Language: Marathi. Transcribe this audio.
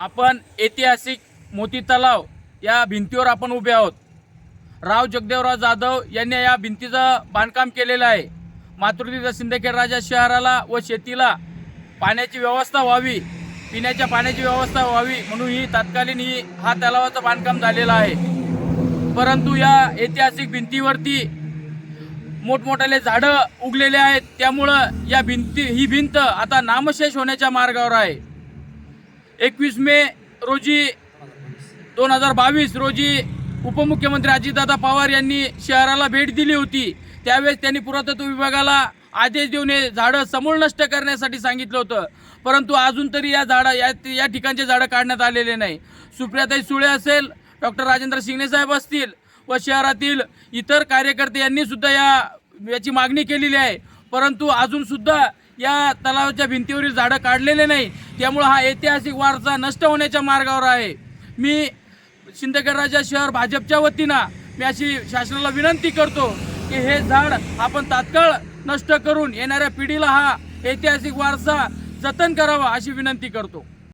आपण ऐतिहासिक मोती तलाव या भिंतीवर आपण उभे आहोत. राव जगदेवराव जाधव यांनी या भिंतीचं बांधकाम केलेलं आहे. मातृतीचा सिंदखेड राजा शहराला व शेतीला पाण्याची व्यवस्था व्हावी पिण्याच्या पाण्याची व्यवस्था व्हावी म्हणून ही तात्कालीन ही हा तलावाचं बांधकाम झालेलं आहे. परंतु या ऐतिहासिक भिंतीवरती मोठमोठाले झाडं उगलेले आहेत. त्यामुळं या भिंती ही भिंत आता नामशेष होण्याच्या मार्गावर आहे. एकवीस मे रोजी दोन हजार बावीस रोजी उपमुख्यमंत्री अजितदादा पवार यांनी शहराला भेट दिली होती. त्यावेळेस त्यांनी पुरातत्व विभागाला आदेश देऊन हे झाडं समूळ नष्ट करण्यासाठी सांगितलं होतं. परंतु अजून तरी या झाडं या या ठिकाणचे झाडं काढण्यात आलेले नाही. सुप्रियाताई सुळे असेल डॉक्टर राजेंद्र शिंगणे साहेब असतील व शहरातील इतर कार्यकर्ते यांनीसुद्धा या याची मागणी केलेली आहे. परंतु अजूनसुद्धा या तलावाच्या भिंतीवरील झाडं काढलेले नाही. त्यामुळं हा ऐतिहासिक वारसा नष्ट होण्याच्या मार्गावर आहे. मी शिंदगडराजा शहर भाजपच्या वतीनं मी अशी शासनाला विनंती करतो की हे झाड आपण तात्काळ नष्ट करून येणाऱ्या पिढीला हा ऐतिहासिक वारसा जतन करावा अशी विनंती करतो.